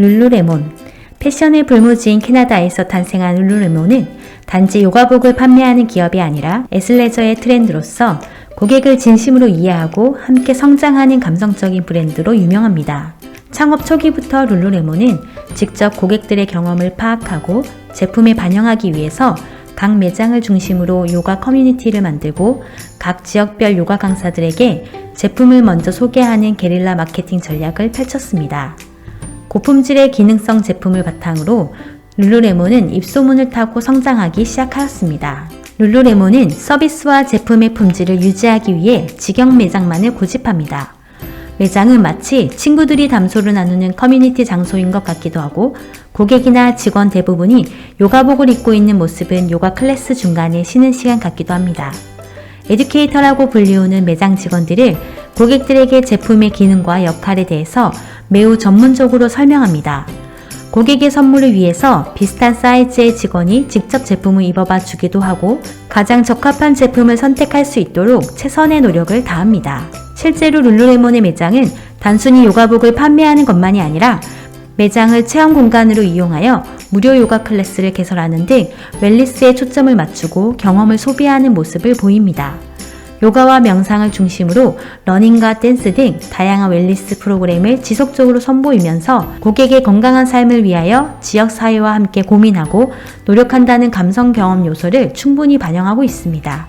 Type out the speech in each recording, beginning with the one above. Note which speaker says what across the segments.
Speaker 1: 룰루레몬. 패션의 불모지인 캐나다에서 탄생한 룰루레몬은 단지 요가복을 판매하는 기업이 아니라 에슬레저의 트렌드로서 고객을 진심으로 이해하고 함께 성장하는 감성적인 브랜드로 유명합니다. 창업 초기부터 룰루레몬은 직접 고객들의 경험을 파악하고 제품에 반영하기 위해서 각 매장을 중심으로 요가 커뮤니티를 만들고 각 지역별 요가 강사들에게 제품을 먼저 소개하는 게릴라 마케팅 전략을 펼쳤습니다. 고품질의 기능성 제품을 바탕으로 룰루레몬은 입소문을 타고 성장하기 시작하였습니다. 룰루레몬은 서비스와 제품의 품질을 유지하기 위해 직영 매장만을 고집합니다. 매장은 마치 친구들이 담소를 나누는 커뮤니티 장소인 것 같기도 하고 고객이나 직원 대부분이 요가복을 입고 있는 모습은 요가 클래스 중간에 쉬는 시간 같기도 합니다. 에듀케이터라고 불리우는 매장 직원들을 고객들에게 제품의 기능과 역할에 대해서 매우 전문적으로 설명합니다. 고객의 선물을 위해서 비슷한 사이즈의 직원이 직접 제품을 입어봐 주기도 하고 가장 적합한 제품을 선택할 수 있도록 최선의 노력을 다합니다. 실제로 룰루레몬의 매장은 단순히 요가복을 판매하는 것만이 아니라 매장을 체험 공간으로 이용하여 무료 요가 클래스를 개설하는 등 웰리스에 초점을 맞추고 경험을 소비하는 모습을 보입니다. 요가와 명상을 중심으로 러닝과 댄스 등 다양한 웰리스 프로그램을 지속적으로 선보이면서 고객의 건강한 삶을 위하여 지역 사회와 함께 고민하고 노력한다는 감성 경험 요소를 충분히 반영하고 있습니다.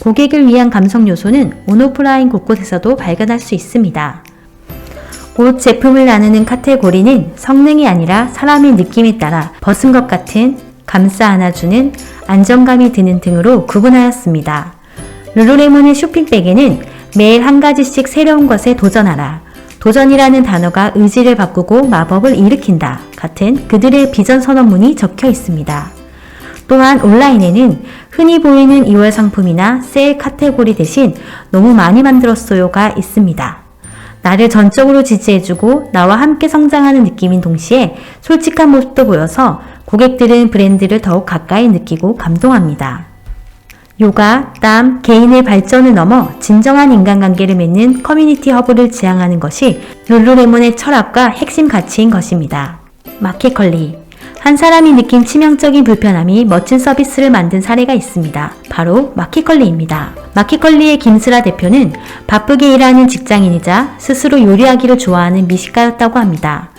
Speaker 1: 고객을 위한 감성 요소는 온오프라인 곳곳에서도 발견할 수 있습니다. 옷 제품을 나누는 카테고리는 성능이 아니라 사람의 느낌에 따라 벗은 것 같은 감싸 안아주는 안정감이 드는 등으로 구분하였습니다. 룰루레몬의 쇼핑백에는 매일 한 가지씩 새로운 것에 도전하라. 도전이라는 단어가 의지를 바꾸고 마법을 일으킨다. 같은 그들의 비전 선언문이 적혀 있습니다. 또한 온라인에는 흔히 보이는 2월 상품이나 세일 카테고리 대신 너무 많이 만들었어요가 있습니다. 나를 전적으로 지지해주고 나와 함께 성장하는 느낌인 동시에 솔직한 모습도 보여서 고객들은 브랜드를 더욱 가까이 느끼고 감동합니다. 요가, 땀, 개인의 발전을 넘어 진정한 인간관계를 맺는 커뮤니티 허브를 지향하는 것이 룰루레몬의 철학과 핵심 가치인 것입니다. 마켓컬리 한 사람이 느낀 치명적인 불편함이 멋진 서비스를 만든 사례가 있습니다. 바로 마켓컬리입니다. 마켓컬리의 김슬아 대표는 바쁘게 일하는 직장인이자 스스로 요리하기를 좋아하는 미식가였다고 합니다.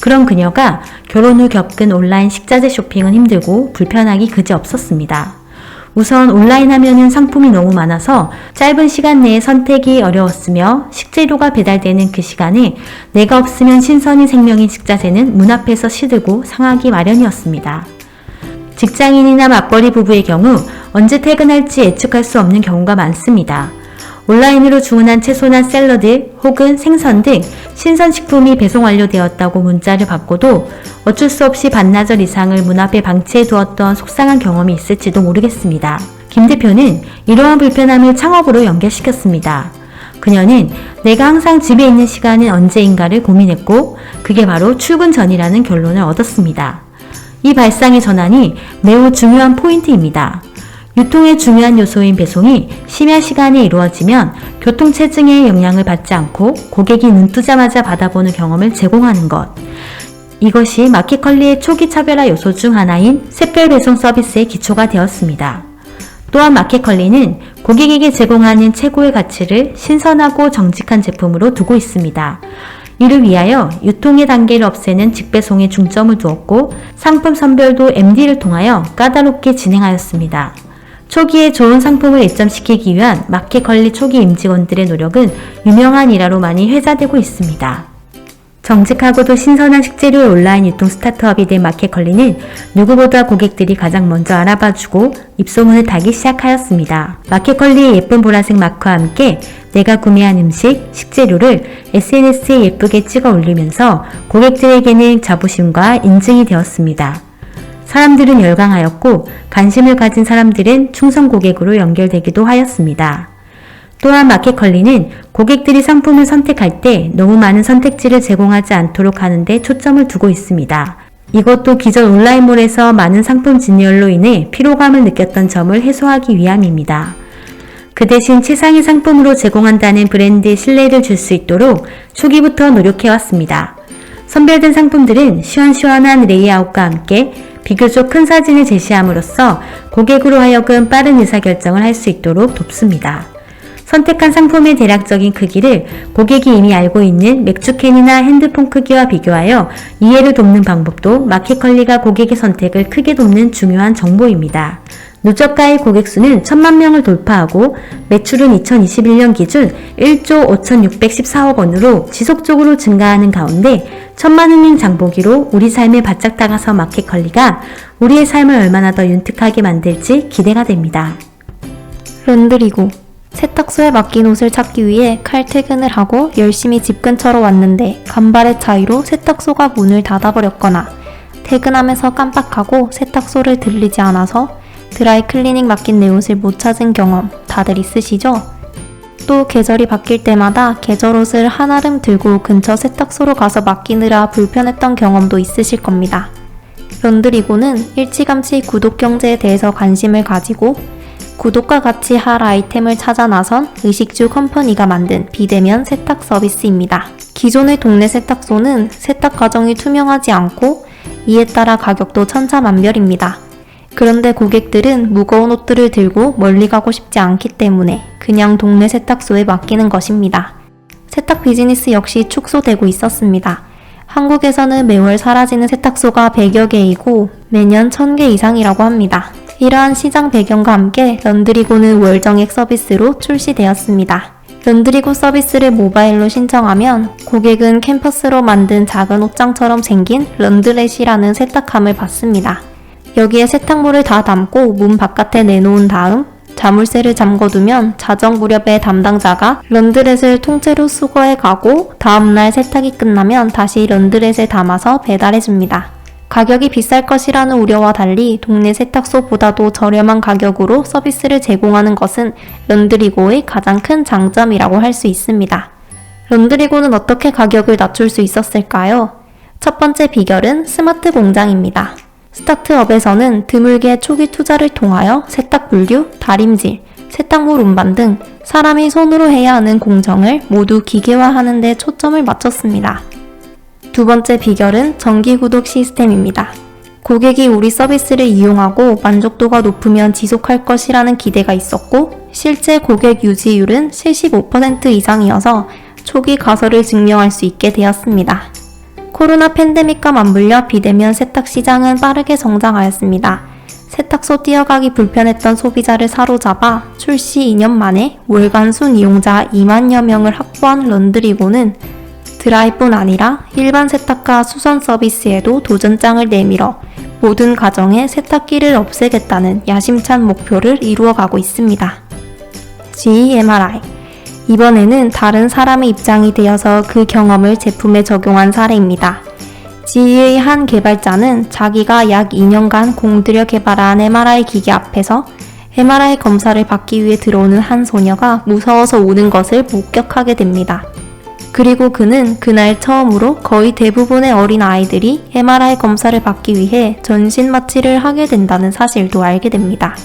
Speaker 1: 그런 그녀가 결혼 후 겪은 온라인 식자재 쇼핑은 힘들고 불편하기 그지 없었습니다. 우선 온라인 하면은 상품이 너무 많아서 짧은 시간 내에 선택이 어려웠으며 식재료가 배달되는 그 시간에 내가 없으면 신선인 생명인 식자재는 문 앞에서 시들고 상하기 마련이었습니다. 직장인이나 맞벌이 부부의 경우 언제 퇴근할지 예측할 수 없는 경우가 많습니다. 온라인으로 주문한 채소나 샐러드 혹은 생선 등 신선식품이 배송 완료되었다고 문자를 받고도 어쩔 수 없이 반나절 이상을 문 앞에 방치해 두었던 속상한 경험이 있을지도 모르겠습니다. 김 대표는 이러한 불편함을 창업으로 연결시켰습니다. 그녀는 내가 항상 집에 있는 시간은 언제인가를 고민했고 그게 바로 출근 전이라는 결론을 얻었습니다. 이 발상의 전환이 매우 중요한 포인트입니다. 유통의 중요한 요소인 배송이 심야 시간에 이루어지면 교통체증에 영향을 받지 않고 고객이 눈 뜨자마자 받아보는 경험을 제공하는 것. 이것이 마켓컬리의 초기 차별화 요소 중 하나인 샛별 배송 서비스의 기초가 되었습니다. 또한 마켓컬리는 고객에게 제공하는 최고의 가치를 신선하고 정직한 제품으로 두고 있습니다. 이를 위하여 유통의 단계를 없애는 직배송에 중점을 두었고 상품 선별도 MD를 통하여 까다롭게 진행하였습니다. 초기에 좋은 상품을 입점시키기 위한 마켓컬리 초기 임직원들의 노력은 유명한 일화로 많이 회자되고 있습니다. 정직하고도 신선한 식재료의 온라인 유통 스타트업이 된 마켓컬리는 누구보다 고객들이 가장 먼저 알아봐주고 입소문을 타기 시작하였습니다. 마켓컬리의 예쁜 보라색 마크와 함께 내가 구매한 음식, 식재료를 SNS에 예쁘게 찍어 올리면서 고객들에게는 자부심과 인증이 되었습니다. 사람들은 열광하였고 관심을 가진 사람들은 충성 고객으로 연결되기도 하였습니다. 또한 마켓컬리는 고객들이 상품을 선택할 때 너무 많은 선택지를 제공하지 않도록 하는데 초점을 두고 있습니다. 이것도 기존 온라인몰에서 많은 상품 진열로 인해 피로감을 느꼈던 점을 해소하기 위함입니다. 그 대신 최상의 상품으로 제공한다는 브랜드의 신뢰를 줄 수 있도록 초기부터 노력해왔습니다. 선별된 상품들은 시원시원한 레이아웃과 함께 비교적 큰 사진을 제시함으로써 고객으로 하여금 빠른 의사결정을 할 수 있도록 돕습니다. 선택한 상품의 대략적인 크기를 고객이 이미 알고 있는 맥주캔이나 핸드폰 크기와 비교하여 이해를 돕는 방법도 마켓컬리가 고객의 선택을 크게 돕는 중요한 정보입니다. 누적가의 고객 수는 1000만 명을 돌파하고 매출은 2021년 기준 1조 5614억 원으로 지속적으로 증가하는 가운데 천만 흥행 장보기로 우리 삶에 바짝 다가서 마켓 컬리가 우리의 삶을 얼마나 더 윤택하게 만들지 기대가 됩니다.
Speaker 2: 런드리고 세탁소에 맡긴 옷을 찾기 위해 칼퇴근을 하고 열심히 집 근처로 왔는데 간발의 차이로 세탁소가 문을 닫아버렸거나 퇴근하면서 깜빡하고 세탁소를 들리지 않아서 드라이 클리닝 맡긴 내 옷을 못 찾은 경험 다들 있으시죠? 또 계절이 바뀔 때마다 계절 옷을 한아름 들고 근처 세탁소로 가서 맡기느라 불편했던 경험도 있으실 겁니다. 런드리고는 일찌감치 구독 경제에 대해서 관심을 가지고 구독과 같이 할 아이템을 찾아 나선 의식주 컴퍼니가 만든 비대면 세탁 서비스입니다. 기존의 동네 세탁소는 세탁 과정이 투명하지 않고 이에 따라 가격도 천차만별입니다. 그런데 고객들은 무거운 옷들을 들고 멀리 가고 싶지 않기 때문에 그냥 동네 세탁소에 맡기는 것입니다. 세탁 비즈니스 역시 축소되고 있었습니다. 한국에서는 매월 사라지는 세탁소가 100여 개이고 매년 1000개 이상이라고 합니다. 이러한 시장 배경과 함께 런드리고는 월정액 서비스로 출시되었습니다. 런드리고 서비스를 모바일로 신청하면 고객은 캠퍼스로 만든 작은 옷장처럼 생긴 런드렛이라는 세탁함을 받습니다. 여기에 세탁물을 다 담고 문 바깥에 내놓은 다음 자물쇠를 잠궈두면 자정 무렵에 담당자가 런드렛을 통째로 수거해 가고 다음날 세탁이 끝나면 다시 런드렛에 담아서 배달해줍니다. 가격이 비쌀 것이라는 우려와 달리 동네 세탁소보다도 저렴한 가격으로 서비스를 제공하는 것은 런드리고의 가장 큰 장점이라고 할 수 있습니다. 런드리고는 어떻게 가격을 낮출 수 있었을까요? 첫 번째 비결은 스마트 공장입니다. 스타트업에서는 드물게 초기 투자를 통하여 세탁 분류, 다림질, 세탁물 운반 등 사람이 손으로 해야 하는 공정을 모두 기계화하는 데 초점을 맞췄습니다. 두 번째 비결은 정기 구독 시스템입니다. 고객이 우리 서비스를 이용하고 만족도가 높으면 지속할 것이라는 기대가 있었고, 실제 고객 유지율은 75% 이상이어서 초기 가설을 증명할 수 있게 되었습니다. 코로나 팬데믹과 맞물려 비대면 세탁 시장은 빠르게 성장하였습니다. 세탁소 뛰어가기 불편했던 소비자를 사로잡아 출시 2년 만에 월간 순 이용자 2만여 명을 확보한 런드리고는 드라이뿐 아니라 일반 세탁과 수선 서비스에도 도전장을 내밀어 모든 가정에 세탁기를 없애겠다는 야심찬 목표를 이루어가고 있습니다. GMRI 이번에는 다른 사람의 입장이 되어서 그 경험을 제품에 적용한 사례입니다. GE의 한 개발자는 자기가 약 2년간 공들여 개발한 MRI 기계 앞에서 MRI 검사를 받기 위해 들어오는 한 소녀가 무서워서 우는 것을 목격하게 됩니다. 그리고 그는 그날 처음으로 거의 대부분의 어린 아이들이 MRI 검사를 받기 위해 전신 마취를 하게 된다는 사실도 알게 됩니다.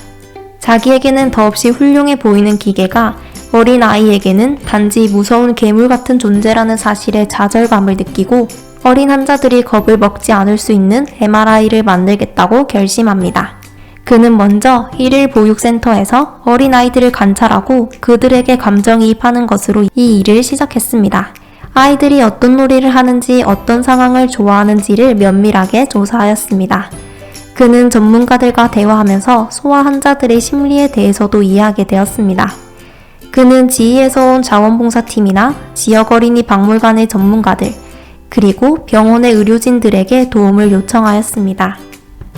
Speaker 2: 자기에게는 더없이 훌륭해 보이는 기계가 어린 아이에게는 단지 무서운 괴물 같은 존재라는 사실에 좌절감을 느끼고 어린 환자들이 겁을 먹지 않을 수 있는 MRI를 만들겠다고 결심합니다. 그는 먼저 일일 보육센터에서 어린아이들을 관찰하고 그들에게 감정이입하는 것으로 이 일을 시작했습니다. 아이들이 어떤 놀이를 하는지 어떤 상황을 좋아하는지를 면밀하게 조사하였습니다. 그는 전문가들과 대화하면서 소아 환자들의 심리에 대해서도 이해하게 되었습니다. 그는 지휘에서 온 자원봉사팀이나 지역 어린이 박물관의 전문가들, 그리고 병원의 의료진들에게 도움을 요청하였습니다.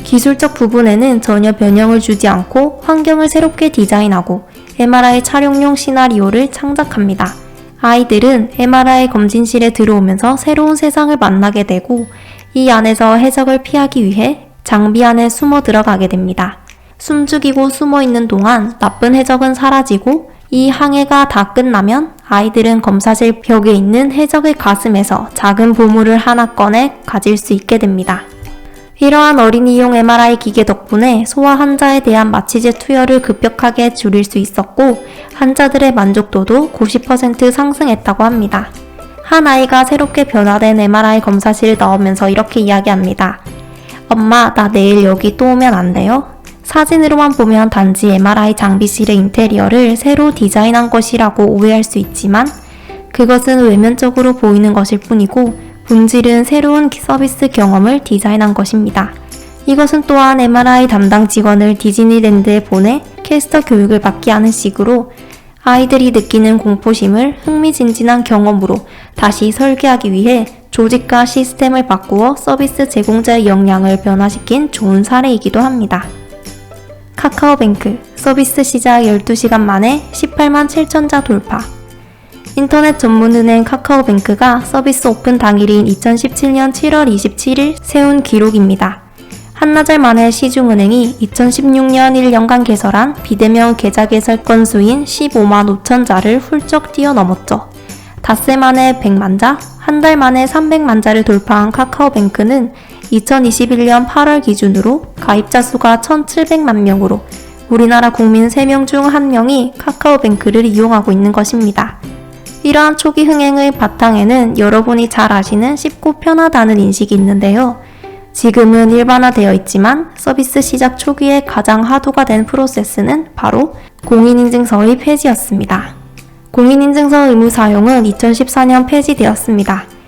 Speaker 2: 기술적 부분에는 전혀 변형을 주지 않고 환경을 새롭게 디자인하고 MRI 촬영용 시나리오를 창작합니다. 아이들은 MRI 검진실에 들어오면서 새로운 세상을 만나게 되고 이 안에서 해적을 피하기 위해 장비 안에 숨어 들어가게 됩니다. 숨죽이고 숨어 있는 동안 나쁜 해적은 사라지고 이 항해가 다 끝나면 아이들은 검사실 벽에 있는 해적의 가슴에서 작은 보물을 하나 꺼내 가질 수 있게 됩니다. 이러한 어린이용 MRI 기계 덕분에 소아 환자에 대한 마취제 투여를 급격하게 줄일 수 있었고 환자들의 만족도도 90% 상승했다고 합니다. 한 아이가 새롭게 변화된 MRI 검사실을 넣으면서 이렇게 이야기합니다. 엄마, 나 내일 여기 또 오면 안 돼요? 사진으로만 보면 단지 MRI 장비실의 인테리어를 새로 디자인한 것이라고 오해할 수 있지만 그것은 외면적으로 보이는 것일 뿐이고 본질은 새로운 서비스 경험을 디자인한 것입니다. 이것은 또한 MRI 담당 직원을 디즈니랜드에 보내 캐스터 교육을 받게 하는 식으로 아이들이 느끼는 공포심을 흥미진진한 경험으로 다시 설계하기 위해 조직과 시스템을 바꾸어 서비스 제공자의 역량을 변화시킨 좋은 사례이기도 합니다. 카카오뱅크 서비스 시작 12시간 만에 18만 7천자 돌파. 인터넷 전문은행 카카오뱅크가 서비스 오픈 당일인 2017년 7월 27일 세운 기록입니다. 한나절 만에 시중은행이 2016년 1년간 개설한 비대면 계좌 개설 건수인 15만 5천 자를 훌쩍 뛰어넘었죠. 닷새 만에 100만 자, 한 달 만에 300만 자를 돌파한 카카오뱅크는 2021년 8월 기준으로 가입자 수가 1,700만 명으로 우리나라 국민 3명 중 1명이 카카오뱅크를 이용하고 있는 것입니다. 이러한 초기 흥행의 바탕에는 여러분이 잘 아시는 쉽고 편하다는 인식이 있는데요. 지금은 일반화되어 있지만 서비스 시작 초기에 가장 하도가 된 프로세스는 바로 공인인증서의 폐지였습니다. 공인인증서 의무 사용은 2014년 폐지되었습니다.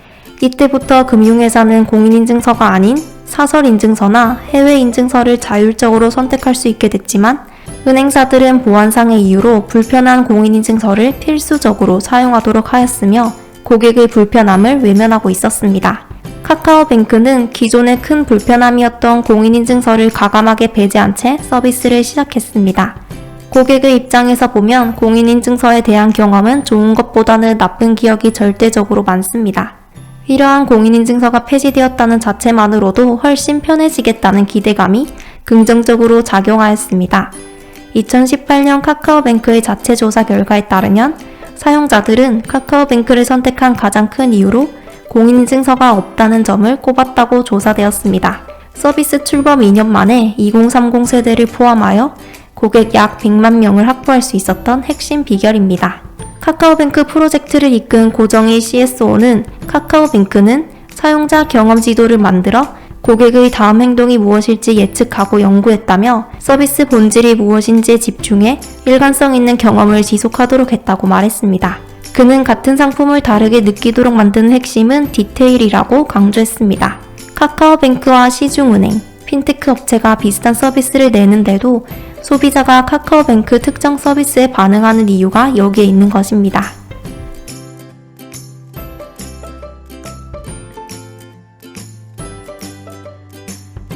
Speaker 2: 이때부터 금융회사는 공인인증서가 아닌 사설인증서나 해외인증서를 자율적으로 선택할 수 있게 됐지만 은행사들은 보안상의 이유로 불편한 공인인증서를 필수적으로 사용하도록 하였으며 고객의 불편함을 외면하고 있었습니다. 카카오뱅크는 기존의 큰 불편함이었던 공인인증서를 가감하게 배제한 채 서비스를 시작했습니다. 고객의 입장에서 보면 공인인증서에 대한 경험은 좋은 것보다는 나쁜 기억이 절대적으로 많습니다. 이러한 공인인증서가 폐지되었다는 자체만으로도 훨씬 편해지겠다는 기대감이 긍정적으로 작용하였습니다. 2018년 카카오뱅크의 자체 조사 결과에 따르면 사용자들은 카카오뱅크를 선택한 가장 큰 이유로 공인인증서가 없다는 점을 꼽았다고 조사되었습니다. 서비스 출범 2년 만에 2030 세대를 포함하여 고객 약 100만 명을 확보할 수 있었던 핵심 비결입니다. 카카오뱅크 프로젝트를 이끈 고정희 CSO는 카카오뱅크는 사용자 경험 지도를 만들어 고객의 다음 행동이 무엇일지 예측하고 연구했다며 서비스 본질이 무엇인지에 집중해 일관성 있는 경험을 지속하도록 했다고 말했습니다. 그는 같은 상품을 다르게 느끼도록 만드는 핵심은 디테일이라고 강조했습니다. 카카오뱅크와 시중은행, 핀테크 업체가 비슷한 서비스를 내는데도 소비자가 카카오뱅크 특정 서비스에 반응하는 이유가 여기에 있는 것입니다.